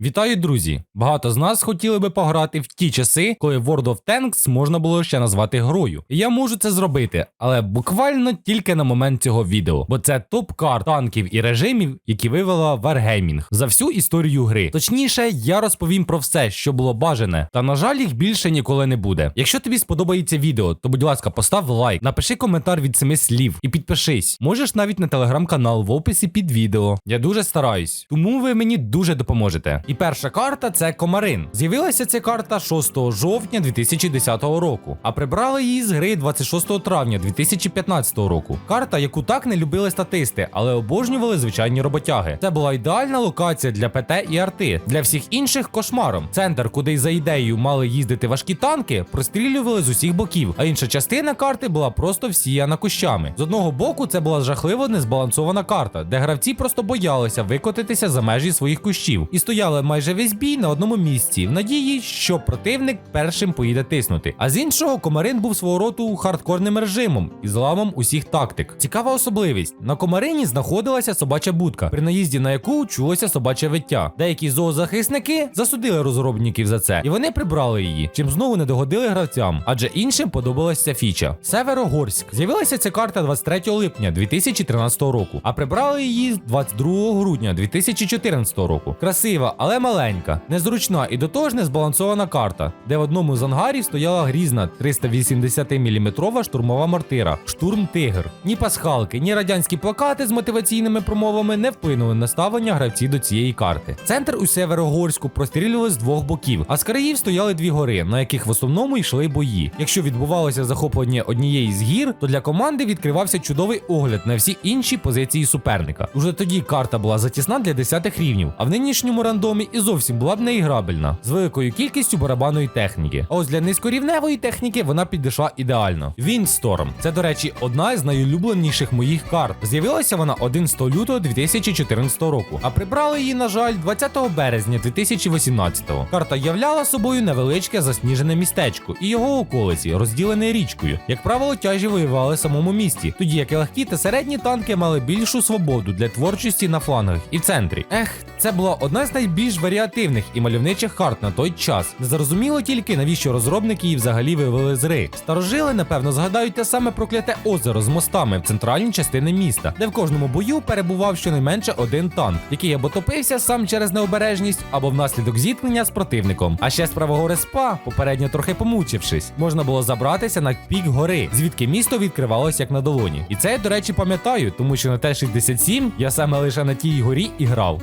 Вітаю, друзі! Багато з нас хотіли би пограти в ті часи, коли World of Tanks можна було ще назвати грою. Я можу це зробити, але буквально тільки на момент цього відео, бо це топ-кар танків і режимів, які вивела Wargaming за всю історію гри. Точніше, я розповім про все, що було бажане, та на жаль, їх більше ніколи не буде. Якщо тобі сподобається відео, то будь ласка, постав лайк, напиши коментар від семи слів і підпишись. Можеш навіть на телеграм-канал в описі під відео. Я дуже стараюсь, тому ви мені дуже допоможете. І перша карта це Комарин. З'явилася ця карта 6 жовтня 2010 року, а прибрали її з гри 26 травня 2015 року. Карта, яку так не любили статисти, але обожнювали звичайні роботяги. Це була ідеальна локація для ПТ і арти. Для всіх інших кошмаром. Центр, куди за ідеєю мали їздити важкі танки, прострілювали з усіх боків, а інша частина карти була просто всіяна кущами. З одного боку, це була жахливо незбалансована карта, де гравці просто боялися викотитися за межі своїх кущів і стояли майже весь бій на одному місці, в надії, що противник першим поїде тиснути. А з іншого, комарин був свого роду хардкорним режимом і зламом усіх тактик. Цікава особливість: на комарині знаходилася собача будка, при наїзді на яку чулося собаче виття. Деякі зоозахисники засудили розробників за це, і вони прибрали її, чим знову не догодили гравцям, адже іншим подобалася фіча. Северогорськ. З'явилася ця карта 23 липня 2013 року, а прибрали її 22 грудня 2014 року. Красива, але маленька, незручна і до того ж незбалансована карта, де в одному з ангарів стояла грізна 380-мм штурмова мортира Штурм Тигр. Ні пасхалки, ні радянські плакати з мотиваційними промовами не вплинули на ставлення гравців до цієї карти. Центр у Северогорську прострілювали з двох боків, а з країв стояли дві гори, на яких в основному йшли бої. Якщо відбувалося захоплення однієї з гір, то для команди відкривався чудовий огляд на всі інші позиції суперника. Уже тоді карта була затісна для десятих рівнів, а в нинішньому рандомі і зовсім була б неіграбельна з великою кількістю барабанної техніки. А ось для низькорівневої техніки вона підійшла ідеально. Windstorm – це, до речі, одна із найулюбленіших моїх карт. З'явилася вона 11 лютого 2014 року, а прибрали її, на жаль, 20 березня 2018. Карта являла собою невеличке засніжене містечко і його околиці, розділене річкою. Як правило, тяжі воювали в самому місті, тоді як і легкі та середні танки мали більшу свободу для творчості на флангах і в центрі. Ех, це була одна з найбільш варіативних і мальовничих карт на той час. Не зрозуміло тільки навіщо розробники її взагалі вивели з гри. Старожили, напевно, згадають те саме прокляте озеро з мостами в центральній частині міста, де в кожному бою перебував щонайменше один танк, який або топився сам через необережність, або внаслідок зіткнення з противником. А ще з правого респа, попередньо трохи помучившись, можна було забратися на пік гори, звідки місто відкривалося як на долоні. І це я, до речі, пам'ятаю, тому що на Т-67 я саме лише на тій горі і грав.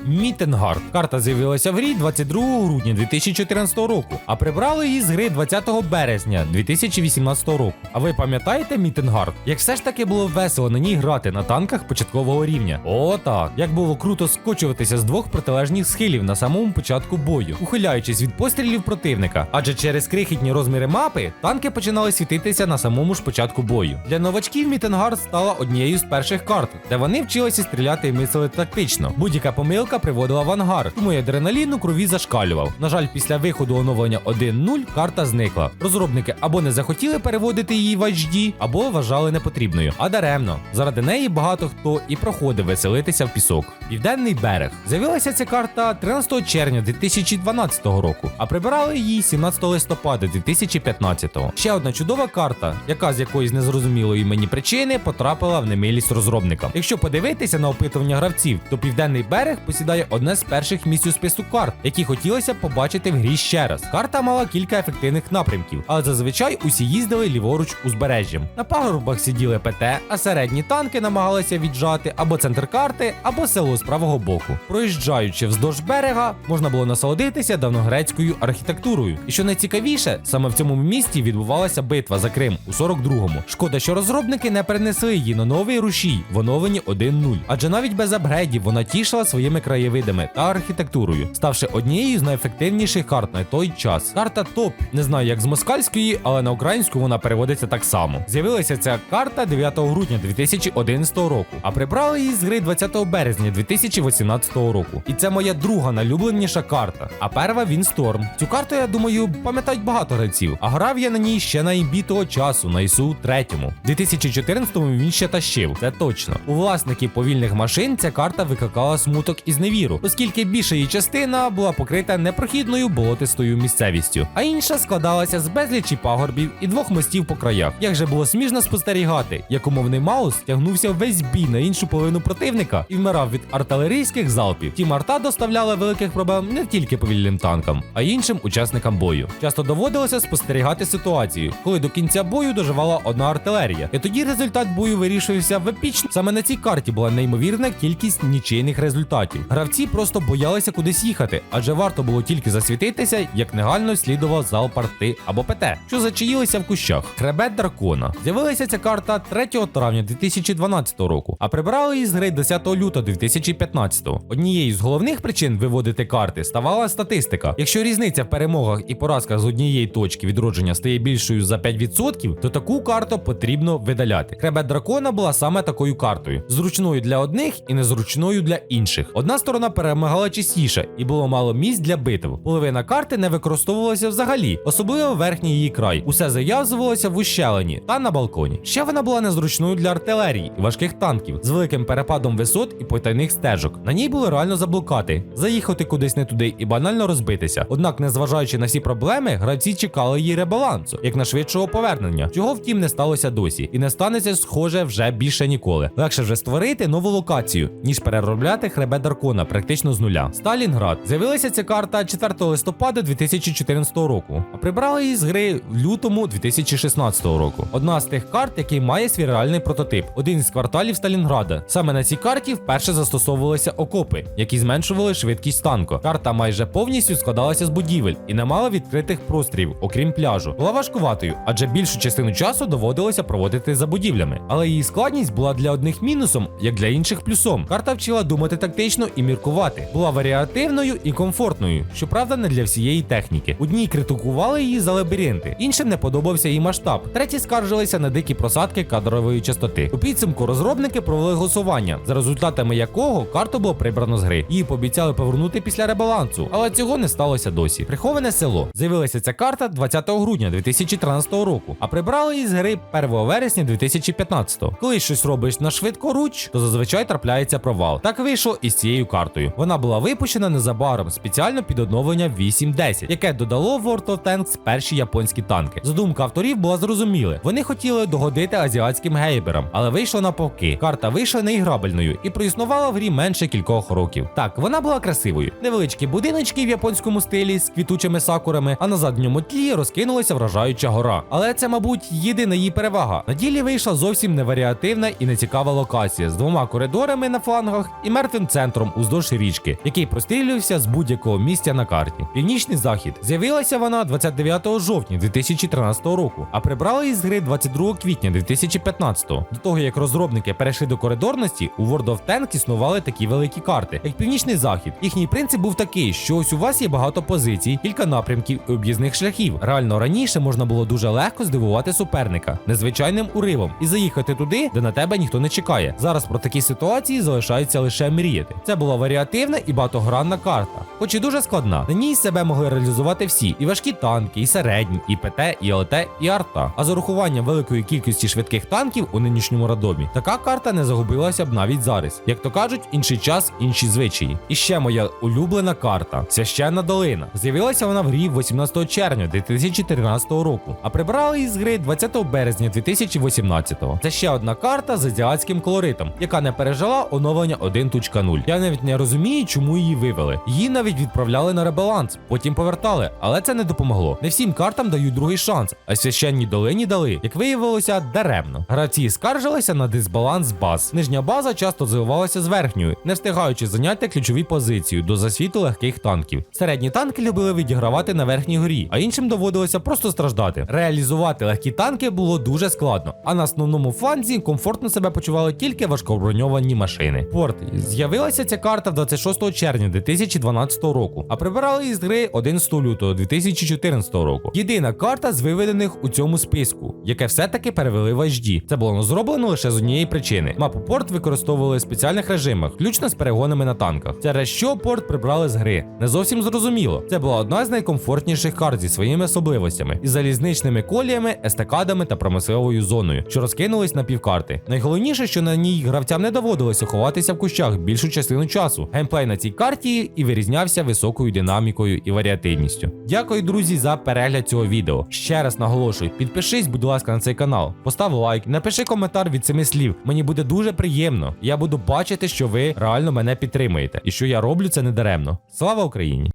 Мітенгард. Карта з'явилася в грі 22 грудня 2014 року, а прибрали її з гри 20 березня 2018 року. А ви пам'ятаєте Мітенгард? Як все ж таки було весело на ній грати на танках початкового рівня? О, так. Як було круто скочуватися з двох протилежних схилів на самому початку бою, ухиляючись від пострілів противника. Адже через крихітні розміри мапи танки починали світитися на самому ж початку бою. Для новачків Мітенгард стала однією з перших карт, де вони вчилися стріляти і мислили тактично. Будь-яка помилка приводила в ангар, тому й адреналін у крові зашкалював. На жаль, після виходу оновлення 1.0 карта зникла. Розробники або не захотіли переводити її в HD, або вважали непотрібною. А даремно. Заради неї багато хто і проходив веселитися в пісок. Південний берег. З'явилася ця карта 13 червня 2012 року, а прибирали її 17 листопада 2015. Ще одна чудова карта, яка з якоїсь незрозумілої мені причини потрапила в немилість розробникам. Якщо подивитися на опитування гравців, то південний берег посідає одне з перших місць у списку карт, які хотілося побачити в грі ще раз. Карта мала кілька ефективних напрямків, але зазвичай усі їздили ліворуч узбережжям. На пагорбах сиділи ПТ, а середні танки намагалися віджати або центр карти, або село з правого боку. Проїжджаючи вздовж берега, можна було насолодитися давногрецькою архітектурою. І що найцікавіше, саме в цьому місті відбувалася битва за Крим у 42-му. Шкода, що розробники не перенесли її на новий рушій в оновленні 1.0, адже навіть без апгрейдів вона тішила своїми краєвидами та архітектурою, ставши однією з найефективніших карт на той час. Карта топ. Не знаю, як з москальської, але на українську вона переводиться так само. З'явилася ця карта 9 грудня 2011 року, а прибрали її з гри 20 березня 2018 року. І це моя друга найлюбленіша карта. А перша він Storm. Цю карту, я думаю, пам'ятають багато гравців. А грав я на ній ще на того часу, на ісу 3 У 2014-му він ще тащив, це точно. У власників повільних машин ця карта викликала смуток і зневіру, оскільки більша її частина була покрита непрохідною болотистою місцевістю, а інша складалася з безлічі пагорбів і двох мостів по краях. Як же було смішно спостерігати, як умовний Маус тягнувся весь бій на іншу половину противника і вмирав від артилерійських залпів. Тім арта доставляла великих проблем не тільки повільним танкам, а й іншим учасникам бою. Часто доводилося спостерігати ситуацію, коли до кінця бою доживала одна артилерія, і тоді результат бою вирішився в епічно. Саме на цій карті була неймовірна кількість нічийних результатів. Гравці просто боялися кудись їхати, адже варто було тільки засвітитися, як негально слідував зал парти або ПТ, що зачаїлися в кущах. Хребет дракона. З'явилася ця карта 3 травня 2012 року, а прибрали її з гри 10 лютого 2015. Однією з головних причин виводити карти ставала статистика. Якщо різниця в перемогах і поразках з однієї точки відродження стає більшою за 5%, то таку карту потрібно видаляти. Хребет дракона була саме такою картою: зручною для одних і незручною для інших. Одна сторона перемагала частіше і було мало місць для битв. Половина карти не використовувалася взагалі, особливо верхній її край. Усе зав'язувалося в ущелині та на балконі. Ще вона була незручною для артилерії і важких танків з великим перепадом висот і потайних стежок. На ній було реально заблукати, заїхати кудись не туди і банально розбитися. Однак, незважаючи на всі проблеми, гравці чекали її ребалансу, як на швидшого повернення, чого втім не сталося досі, і не станеться схоже вже більше ніколи. Легше вже створити нову локацію, ніж переробляти хребет Даркона практично з нуля. Сталінград з'явилася ця карта 4 листопада 2014 року, а прибрали її з гри в лютому 2016 року. Одна з тих карт, який має свій реальний прототип, один із кварталів Сталінграда. Саме на цій карті вперше застосовувалися окопи, які зменшували швидкість танку. Карта майже повністю складалася з будівель і не мала відкритих прострів, окрім пляжу. Була важкуватою, адже більшу частину часу доводилося проводити за будівлями. Але її складність була для одних мінусом, як для інших плюсом. Карта вчила думати тактично і міркувати. Була варіативною і комфортною, щоправда, не для всієї техніки. Одні критикували її за лабіринти, іншим не подобався її масштаб. Треті скаржилися на дикі просадки кадрової частоти. У підсумку розробники провели голосування, за результатами якого карту було прибрано з гри. Її пообіцяли повернути після ребалансу, але цього не сталося досі. Приховане село. З'явилася ця карта 20 грудня 2013 року, а прибрали її з гри 1 вересня 2015. Коли щось робиш на швидкоруч, то зазвичай трапляється провал. Так вийшло і з цією картою. Вона була випущена незабаром спеціально під оновлення 8.10, яке додало в World of Tanks перші японські танки. Задумка авторів була зрозуміла. Вони хотіли догодити азіатським гейберам, але вийшло навпаки. Карта вийшла неіграбельною і проіснувала в грі менше кількох років. Так, вона була красивою. Невеличкі будиночки в японському стилі з квітучими сакурами, а на задньому тлі розкинулася вражаюча гора. Але це, мабуть, єдина її перевага. На ділі вийшла зовсім неваріативна і нецікава локація з двома коридорами на флангах і мертвим центром уздовж річки, який прострілювався з будь-якого місця на карті. Північний захід з'явилася вона 29 жовтня 2013 року, а прибрали її з гри 22 квітня 2015. До того як розробники перейшли до коридорності, у World of Tanks існували такі великі карти, як Північний Захід. Їхній принцип був такий, що ось у вас є багато позицій, кілька напрямків і об'їзних шляхів. Реально раніше можна було дуже легко здивувати суперника незвичайним уривом і заїхати туди, де на тебе ніхто не чекає. Зараз про такі ситуації залишається лише мріяти. Це була варіативна і багатогранна карта, хоч і дуже складна. На ній себе могли реалізувати всі: і важкі танки, і середні, і ПТ, і ЛТ, і арта. А з урахуванням великої кількості швидких танків у нинішньому радомі, така карта не загубилася б навіть зараз. Як то кажуть, інший час, інші звичаї. І ще моя улюблена карта священна долина. З'явилася вона в грі 18 червня 2014 року, а прибрали її з гри 20 березня 2018-го. Це ще одна карта з азіатським колоритом, яка не пережила оновлення 1.0. Я навіть не розумію, чому її вивели. Її навіть відправляли на ребаланс, потім повертали, але це не допомогло. Не всім картам дають другий шанс, а священній долині дали, як виявилося, даремно. Гравці скаржилися на дисбаланс баз. Нижня база часто зливалася з верхньою, не встигаючи зайняти ключові позиції до засвіту легких танків. Середні танки любили відігравати на верхній горі, а іншим доводилося просто страждати. Реалізувати легкі танки було дуже складно, а на основному фланзі комфортно себе почували тільки важкоброньовані машини. Порт з'явилася ця карта в 26 червня 2012 року, а прибирали із гри 11 лютого 2014 року. Єдина карта з виведених у цьому списку, яке все-таки перевели в HD. Це було зроблено лише з однієї причини. Мапу порт використовували в спеціальних режимах, включно з перегонами на танках. Через що порт прибрали з гри. Не зовсім зрозуміло. Це була одна з найкомфортніших карт зі своїми особливостями із залізничними коліями, естакадами та промисловою зоною, що розкинулись на півкарти. Найголовніше, що на ній гравцям не доводилося ховатися в кущах більшу частину часу. Геймплей на цій карті і вирізнявся високою динамікою і варіативністю. Дякую, друзі, за перегляд цього відео. Ще раз наголошую, підпишись, будь ласка, на цей канал, постав лайк, напиши коментар від семи слів. Мені буде дуже приємно. Я буду бачити, що ви реально мене підтримуєте і що я роблю це недаремно. Слава Україні!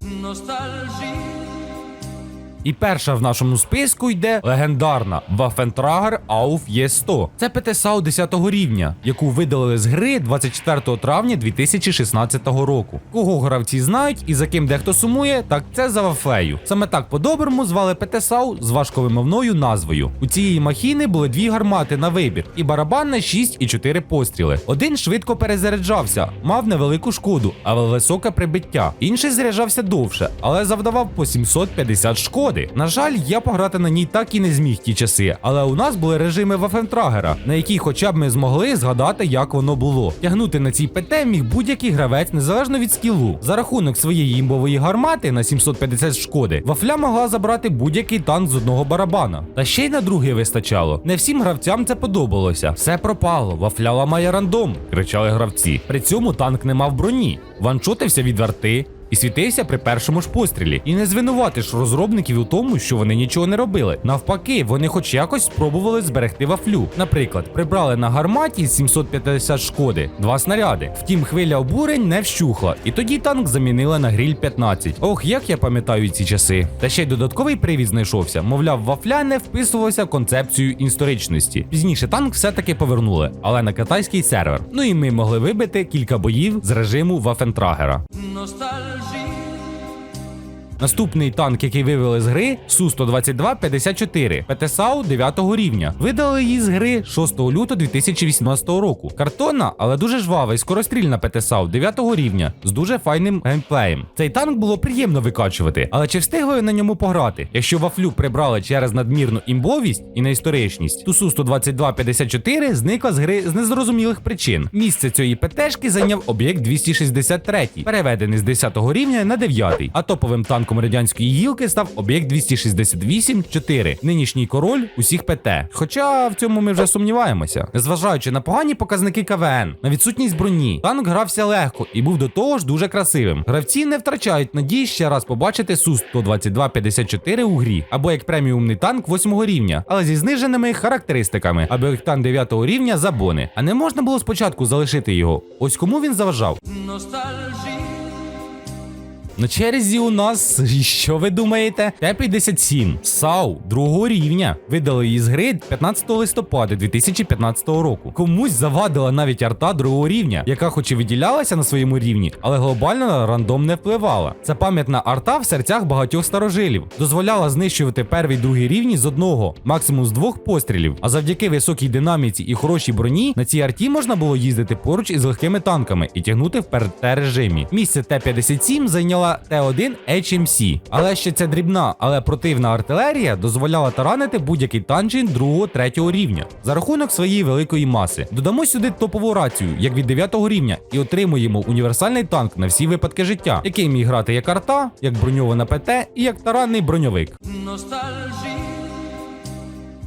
І перша в нашому списку йде легендарна Waffentrager Auf E100. Це ПТСАУ 10 рівня, яку видалили з гри 24 травня 2016 року. Кого гравці знають і за ким дехто сумує, так це за Вафлею. Саме так по-доброму звали ПТСАУ з важковимовною назвою. У цієї махіни були дві гармати на вибір, і барабан на 6 і 4 постріли. Один швидко перезаряджався, мав невелику шкоду, але високе прибиття. Інший заряджався довше, але завдавав по 750 шкоди. На жаль, я пограти на ній так і не зміг ті часи, але у нас були режими Вафентрагера, на які хоча б ми змогли згадати, як воно було. Тягнути на цій ПТ міг будь-який гравець незалежно від скілу. За рахунок своєї імбової гармати на 750 шкоди, вафля могла забрати будь-який танк з одного барабана. Та ще й на другий вистачало. Не всім гравцям це подобалося. Все пропало, вафля ламає рандом, кричали гравці. При цьому танк не мав броні, ваншотився від арти, і світився при першому ж пострілі. І не звинуватиш розробників у тому, що вони нічого не робили. Навпаки, вони хоч якось спробували зберегти вафлю. Наприклад, прибрали на гарматі з 750 шкоди два снаряди. Втім, хвиля обурень не вщухла, і тоді танк замінили на гріль 15. Ох, як я пам'ятаю ці часи. Та ще й додатковий привід знайшовся. Мовляв, вафля не вписувалася в концепцію історичності. Пізніше танк все-таки повернули, але на китайський сервер. Ну і ми могли вибити кілька боїв з режиму Вафентрагера. 我。Наступний танк, який вивели з гри, Су-122-54 ПТСАУ 9 рівня. Видали її з гри 6 лютого 2018 року. Картонна, але дуже жвава і скорострільна ПТСАУ 9 рівня з дуже файним геймплеєм. Цей танк було приємно викачувати, але чи встигли на ньому пограти? Якщо вафлю прибрали через надмірну імбовість і неісторичність, то Су-122-54 зникла з гри з незрозумілих причин. Місце цієї ПТшки зайняв об'єкт 263, переведений з 10 рівня на 9, а топовим танком радянської гілки став об'єкт 268-4, нинішній король усіх ПТ. Хоча в цьому ми вже сумніваємося. Незважаючи на погані показники КВН, на відсутність броні, танк грався легко і був до того ж дуже красивим. Гравці не втрачають надії ще раз побачити Су-122-54 у грі, або як преміумний танк 8 рівня, але зі зниженими характеристиками, або як танк 9 рівня за бони. А не можна було спочатку залишити його. Ось кому він заважав. Nostalgie. На черзі у нас, що ви думаєте? Т-57 САУ другого рівня. Видали її з гри 15 листопада 2015 року. Комусь завадила навіть арта другого рівня, яка хоч і виділялася на своєму рівні, але глобально на рандом не впливала. Це пам'ятна арта в серцях багатьох старожилів. Дозволяла знищувати перший другий рівні з одного, максимум з двох пострілів. А завдяки високій динаміці і хорошій броні на цій арті можна було їздити поруч із легкими танками і тягнути в ПРТ режимі. Місце Т-57 зайняла Т1 HMC. Але ще ця дрібна, але противна артилерія дозволяла таранити будь-який танчин 2-3 рівня за рахунок своєї великої маси. Додамо сюди топову рацію, як від 9 рівня, і отримуємо універсальний танк на всі випадки життя, який міг грати як арта, як броньована ПТ і як таранний броньовик. Nostalgie.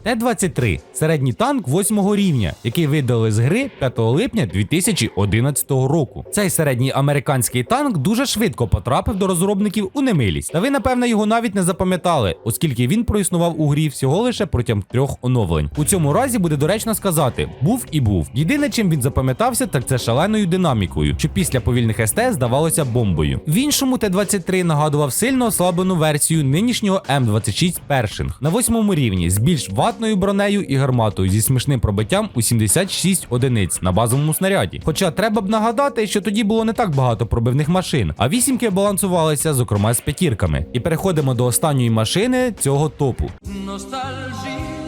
Т-23 середній танк 8 рівня, який видали з гри 5 липня 2011 року. Цей середній американський танк дуже швидко потрапив до розробників у немилість. Та ви, напевно, його навіть не запам'ятали, оскільки він проіснував у грі всього лише протягом трьох оновлень. У цьому разі буде доречно сказати: був і був. Єдине, чим він запам'ятався, так це шаленою динамікою, що після повільних СТ здавалося бомбою. В іншому Т-23 нагадував сильно ослаблену версію нинішнього М26 Першинг на восьмому рівні з більш ватною бронею і гарматою зі смішним пробиттям у 76 одиниць на базовому снаряді. Хоча треба б нагадати, що тоді було не так багато пробивних машин, а вісімки балансувалися, зокрема з п'ятірками. І переходимо до останньої машини цього топу. Nostalgie.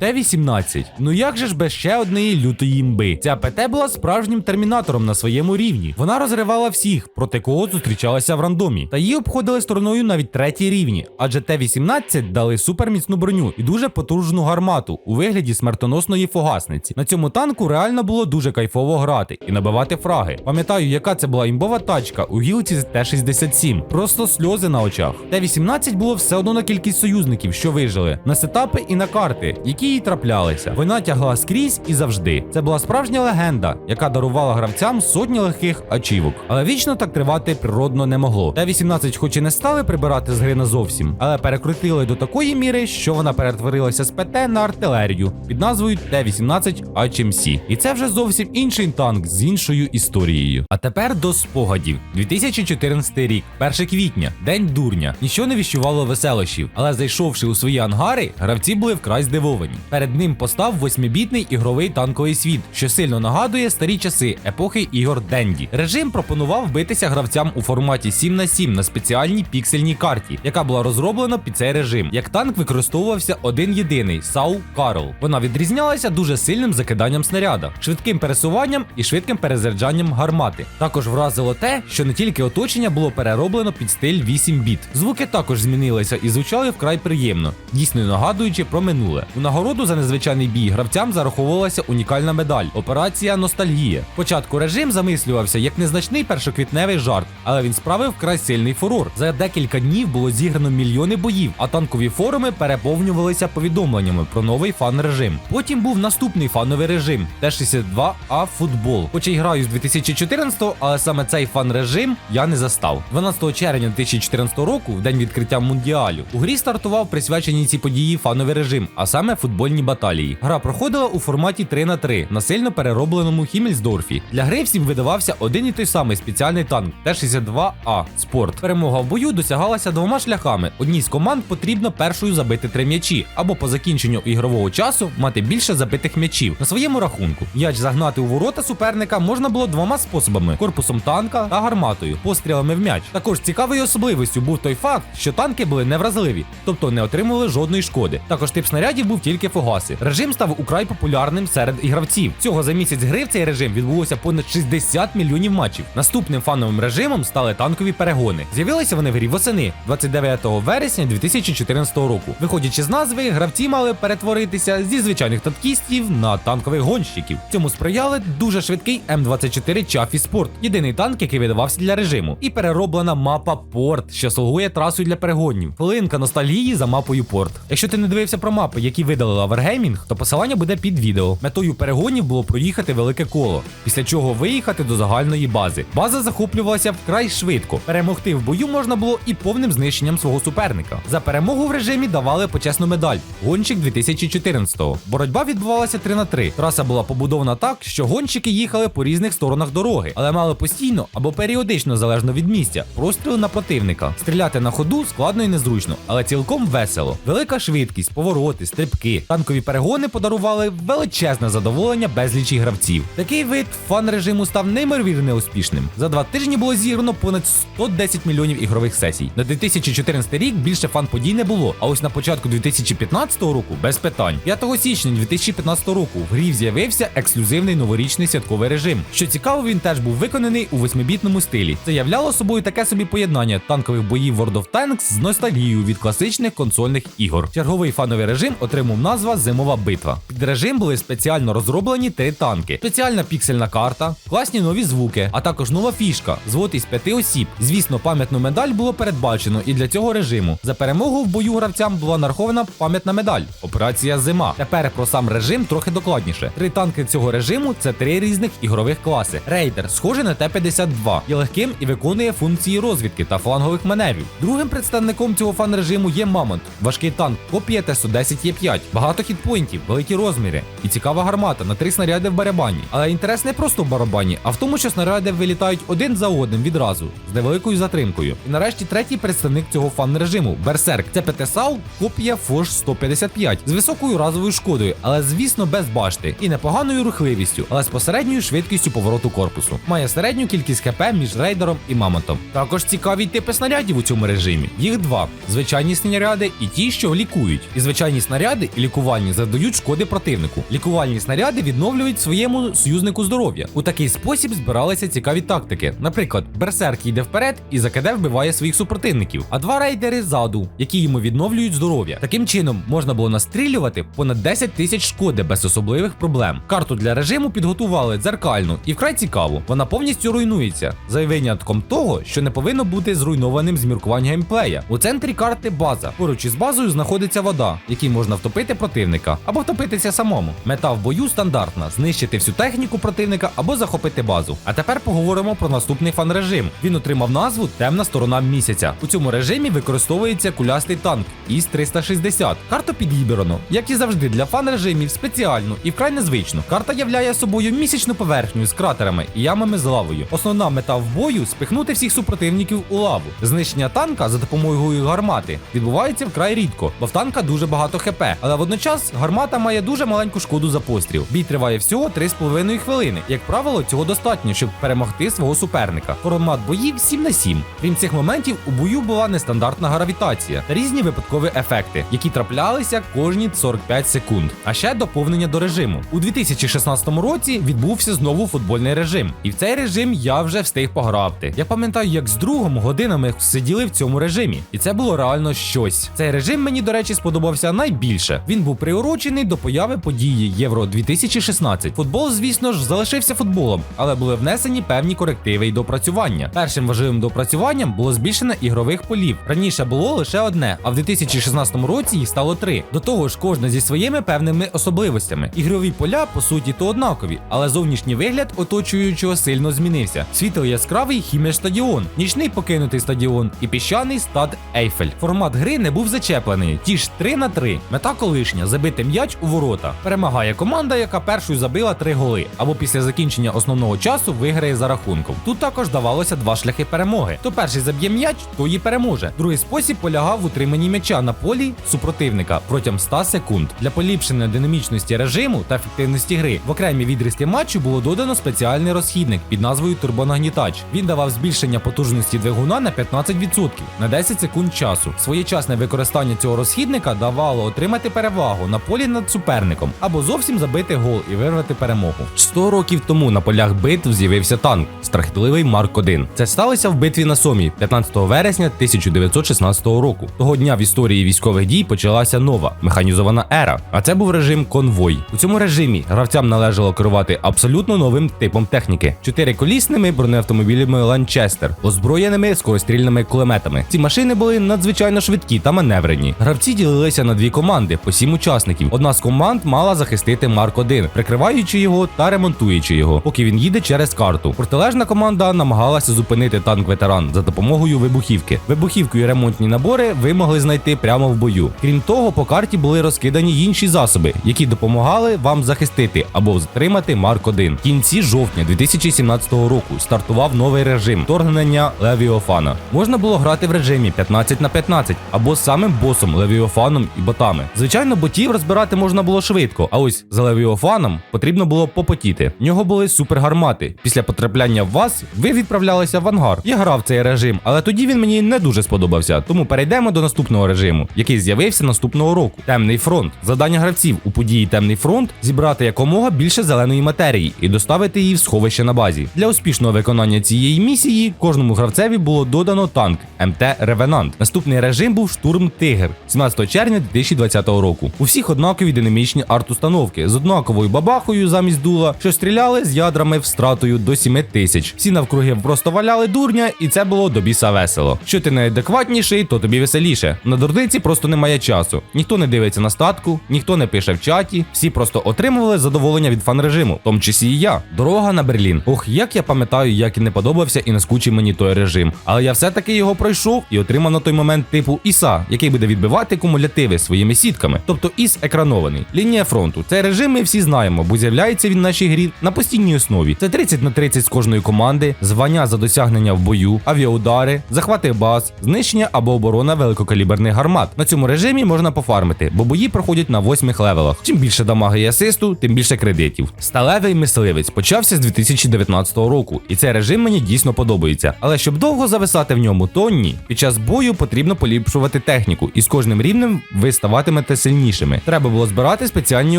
Т-18. Ну як же ж без ще однієї лютої імби? Ця ПТ була справжнім термінатором на своєму рівні. Вона розривала всіх, проти кого зустрічалася в рандомі. Та її обходили стороною навіть третій рівні, адже Т-18 дали суперміцну броню і дуже потужну гармату у вигляді смертоносної фугасниці. На цьому танку реально було дуже кайфово грати і набивати фраги. Пам'ятаю, яка це була імбова тачка у гілці з Т-67. Просто сльози на очах. Т-18 було все одно на кількість союзників, що вижили, на сетапи і на карти, які Події траплялися. Вона тягла скрізь і завжди. Це була справжня легенда, яка дарувала гравцям сотні легких ачівок. Але вічно так тривати природно не могло. Т-18 хоч і не стали прибирати з гри назовсім, але перекрутили до такої міри, що вона перетворилася з ПТ на артилерію під назвою Т-18 HMC. І це вже зовсім інший танк з іншою історією. А тепер до спогадів. 2014 рік, 1 квітня, день дурня. Нічого не віщувало веселощів, але зайшовши у свої ангари, гравці були вкрай здивовані. Перед ним постав восьмибітний ігровий танковий світ, що сильно нагадує старі часи епохи ігор Денді. Режим пропонував битися гравцям у форматі 7 на 7 на спеціальній піксельній карті, яка була розроблена під цей режим. Як танк використовувався один єдиний Сау Карл. Вона відрізнялася дуже сильним закиданням снаряда, швидким пересуванням і швидким перезаряджанням гармати. Також вразило те, що не тільки оточення було перероблено під стиль 8 біт. Звуки також змінилися і звучали вкрай приємно, дійсно нагадуючи про минуле. У нагороду за незвичайний бій гравцям зараховувалася унікальна медаль Операція Ностальгія. Спочатку режим замислювався як незначний першоквітневий жарт, але він справив вкрай сильний фурор. За декілька днів було зіграно мільйони боїв, а танкові форуми переповнювалися повідомленнями про новий фан-режим. Потім був наступний фановий режим Т-62А футбол. Хоч і граю з 2014-го, але саме цей фан-режим я не застав. 12 червня 2014 року, в день відкриття мундіалю, у грі стартував присвячені цій події фановий режим, а саме футбольні баталії. Гра проходила у форматі 3 на 3 на сильно переробленому Хімельсдорфі. Для гри всім видавався один і той самий спеціальний танк Т-62А Спорт. Перемога в бою досягалася двома шляхами. Одній з команд потрібно першою забити три м'ячі, або по закінченню ігрового часу мати більше забитих м'ячів на своєму рахунку. М'яч загнати у ворота суперника можна було двома способами: корпусом танка та гарматою, пострілами в м'яч. Також цікавою особливістю був той факт, що танки були невразливі, тобто не отримували жодної шкоди. Також тип снарядів був тільки фугаси. Режим став украй популярним серед ігравців. Цього за місяць гри в цей режим відбулося понад 60 мільйонів матчів. Наступним фановим режимом стали танкові перегони. З'явилися вони в грі восени 29 вересня 2014 року. Виходячи з назви, гравці мали перетворитися зі звичайних танкістів на танкових гонщиків. Цьому сприяли дуже швидкий М24 Чафі Спорт, єдиний танк, який видавався для режиму, і перероблена мапа Порт, що слугує трасою для перегонів. Хвилинка ностальгії за мапою Порт. Якщо ти не дивився про мапи, які видалила Wargaming, то посилання буде під відео. Метою перегонів було проїхати велике коло, після чого виїхати до загальної бази. База захоплювалася вкрай швидко. Перемогти в бою можна було і повним знищенням свого суперника. За перемогу в режимі давали почесну медаль. Гонщик 2014-го. Боротьба відбувалася 3 на 3. Траса була побудована так, що гонщики їхали по різних сторонах дороги, але мали постійно або періодично залежно від місця простріли на противника. Стріляти на ходу складно і незручно, але цілком весело. Велика швидкість, повороти, стрибки. Танкові перегони подарували величезне задоволення безлічі гравців. Такий вид фан режиму став неймовірно успішним. За два тижні було зіграно понад 110 мільйонів ігрових сесій. На 2014 рік більше фан подій не було. А ось на початку 2015 року без питань. 5 січня 2015 року в грі з'явився ексклюзивний новорічний святковий режим. Що цікаво, він теж був виконаний у восьмибітному стилі. Це являло собою таке собі поєднання танкових боїв World of Tanks з ностальгією від класичних консольних ігор. Черговий фановий режим отримав назва Зимова битва. Під режим були спеціально розроблені три танки, спеціальна піксельна карта, класні нові звуки, а також нова фішка звод із п'яти осіб. Звісно, пам'ятну медаль було передбачено і для цього режиму. За перемогу в бою гравцям була нарахована пам'ятна медаль. Операція Зима. Тепер про сам режим трохи докладніше. Три танки цього режиму це три різних ігрових класи. Рейдер, схожий на Т-52, є легким і виконує функції розвідки та флангових маневрів. Другим представником цього фан-режиму є Мамонт, важкий танк, копія Т-110Е5, багато хітпоінтів, великі розміри і цікава гармата на три снаряди в барабані. Але інтерес не просто в барабані, а в тому, що снаряди вилітають один за одним відразу з невеликою затримкою. І нарешті третій представник цього фан-режиму Берсерк. Це ПТСАУ, копія Фош 155 з високою разовою шкодою, але звісно без башти і непоганою рухливістю, але з посередньою швидкістю повороту корпусу. Має середню кількість ХП між рейдером і мамонтом. Також цікаві типи снарядів у цьому режимі. Їх два: звичайні снаряди і ті, що лікують. І звичайні снаряди і лікувальні задають шкоди противнику. Лікувальні снаряди відновлюють своєму союзнику здоров'я. У такий спосіб збиралися цікаві тактики. Наприклад, берсерк йде вперед і за КД вбиває своїх супротивників, а два рейдери ззаду, які йому відновлюють здоров'я. Таким чином можна було настрілювати понад 10 тисяч шкоди без особливих проблем. Карту для режиму підготували дзеркальну і вкрай цікаво. Вона повністю руйнується за винятком того, що не повинно бути зруйнованим з міркувань геймплея. У центрі карти база. Поруч із базою знаходиться вода, якій можна втопити противника або втопитися самому. Мета в бою стандартна: знищити всю техніку противника або захопити базу. А тепер поговоримо про наступний фан-режим. Він отримав назву Темна сторона місяця. У цьому режимі використовується кулястий танк ІС 360. Карту підібрано, як і завжди, для фан-режимів спеціальну і вкрай незвичну. Карта являє собою місячну поверхню з кратерами і ямами з лавою. Основна мета в бою спихнути всіх супротивників у лаву. Знищення танка за допомогою гармати відбувається вкрай рідко, бо в танка дуже багато хп. Але водночас гармата має дуже маленьку шкоду за постріл. Бій триває всього 3,5 хвилини. Як правило, цього достатньо, щоб перемогти свого суперника. Формат боїв 7 на 7. Крім цих моментів, у бою була нестандартна гравітація та різні випадкові ефекти, які траплялися кожні 45 секунд. А ще доповнення до режиму. У 2016 році відбувся знову футбольний режим, і в цей режим я вже встиг пограти. Я пам'ятаю, як з другом годинами сиділи в цьому режимі, і це було реально щось. Цей режим мені, до речі, сподобався найбільше. Він був приурочений до появи події Євро 2016. Футбол, звісно ж, залишився футболом, але були внесені певні корективи і допрацювання. Першим важливим допрацюванням було збільшення ігрових полів. Раніше було лише одне, а в 2016 році їх стало три. До того ж, кожна зі своїми певними особливостями. Ігрові поля по суті то однакові, але зовнішній вигляд оточуючого сильно змінився. Світло яскравий хімеш стадіон, нічний покинутий стадіон і піщаний стад Ейфель. Формат гри не був зачеплений. Ті ж 3 на 3. Мета колишня забити м'яч у ворота. Перемагає команда, яка першою забила три голи, або після закінчення основного часу виграє за рахунком. Тут також давалося два шляхи перемоги. Хто перший заб'є м'яч, той і переможе. Другий спосіб полягав в утриманні м'яча на полі супротивника протягом 100 секунд. Для поліпшення динамічності режиму та ефективності гри в окремі відрізки матчу було додано спеціальний розхідник під назвою турбонагнітач. Він давав збільшення потужності двигуна на 15% на 10 секунд часу. Своєчасне використання цього розхідника давало отримати перевагу на полі над суперником або зовсім забити гол і вирвати перемогу. 100 років тому на полях битв з'явився танк страхітливий Марк 1 Це сталося в битві на Сомі 15 вересня 1916 року. Того дня в історії військових дій почалася нова механізована ера. А це був режим конвой. У цьому режимі гравцям належало керувати абсолютно новим типом техніки: чотириколісними бронеавтомобілями Ланчестер, озброєними скорострільними кулеметами. Ці машини були надзвичайно швидкі та маневрені. Гравці ділилися на дві команди по сім учасників. Одна з команд мала захистити Марк 1 прикриваючи його та ремонтуючи його, поки він їде через карту. Протилежна команда намагалася зупинити танк ветеран за допомогою вибухівки. Вибухівку і ремонтні набори ви могли знайти прямо в бою. Крім того, по карті були розкидані інші засоби, які допомагали вам захистити або затримати Марк 1 В кінці жовтня 2017 року стартував новий режим торгнення Левіофана. Можна було грати в режимі 15 на 15 або самим босом Левіофаном і ботами. Звичайно, ботів розбирати можна було швидко, а ось за Левіофаном потрібно було попотіти. В нього були супергармати. Після потрапляння в вас ви відправлялися в ангар. Я грав цей режим, але тоді він мені не дуже сподобався. Тому перейдемо до наступного режиму, який з'явився наступного року. Темний фронт. Завдання гравців у події Темний фронт зібрати якомога більше зеленої матерії і доставити її в сховище на базі. Для успішного виконання цієї місії кожному гравцеві було додано танк МТ Ревенант. Наступний режим був штурм Тигр 17 червня 2020 року. У всіх однакові динамічні арт-установки з однаковою бабахою замість дула, що стріляли з ядрами встратою до 7 тисяч. Всі навкруги просто валяли дурня, і це було до біса весело. Що ти найадекватніший, то тобі веселіше. На дурниці просто немає часу. Ніхто не дивиться на статку, ніхто не пише в чаті. Всі просто отримували задоволення від фан-режиму, в тому числі і я. Дорога на Берлін. Ох, як я пам'ятаю, як і не подобався і наскучив мені той режим. Але я все-таки його пройшов і отримав на той момент типу Іса, який буде відбивати кумулятиви своїми сітками. Тобто Іс екранований. Лінія фронту. Цей режим ми всі знаємо, бо з'являється він в нашій грі на постійній основі. Це 30 на 30 з кожної команди, звання за досягнення в бою, авіаудари, захвати баз, знищення або оборона великокаліберних гармат. На цьому режимі можна пофармити, бо бої проходять на восьмих левелах. Чим більше дамаги і асисту, тим більше кредитів. Сталевий мисливець почався з 2019 року, і цей режим мені дійсно подобається. Але щоб довго зависати в ньому, то ні. Під час бою потрібно поліпшувати техніку, і з кожним рівнем ви ставатимете сильнішими. Треба було збирати спеціальні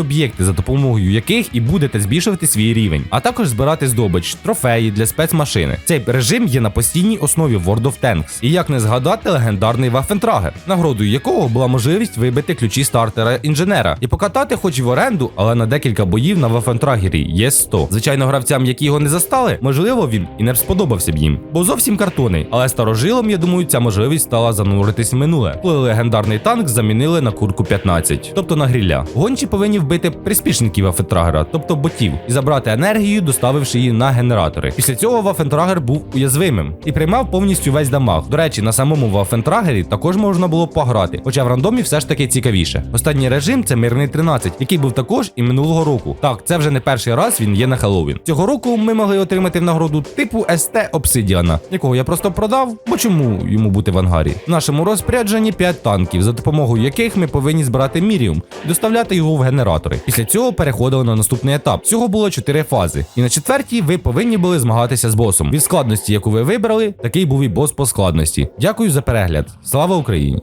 об'єкти, за допомогою яких і будете збільшувати свій рівень, а також збирати здобич, трофеї для спецмашини. Цей режим є на постійній основі World of Tanks. І як не згадати легендарний Вафентрагер, нагородою якого була можливість вибити ключі стартера інженера і покатати, хоч і в оренду, але на декілька боїв на Вафентрагері є 100. Звичайно, гравцям, які його не застали, можливо, він і не сподобався б їм, бо зовсім картонний. Але старожилом, я думаю, ця можливість стала зануритись в минуле, коли легендарний танк замінили на курку 15. тобто на грілля. Гончі повинні вбити приспішників Вафентрагера, тобто ботів, і забрати енергію, доставивши її на генератори. Після цього Вафентрагер був уязвимим і приймав повністю весь дамаг. До речі, на самому Вафентрагері також можна було пограти, хоча в рандомі все ж таки цікавіше. Останній режим це мирний 13, який був також і минулого року. Так, це вже не перший раз він є на Хеллоуін. Цього року ми могли отримати в нагороду типу СТ Обсидіана, якого я просто продав, бо чому йому бути в ангарі? В нашому розпорядженні 5 танків, за допомогою яких ми повинні збирати міріум доставляти його в генератори. Після цього переходили на наступний етап. Всього було 4 фази. І на четвертій ви повинні були змагатися з босом. Від складності, яку ви вибрали, такий був і бос по складності. Дякую за перегляд. Слава Україні!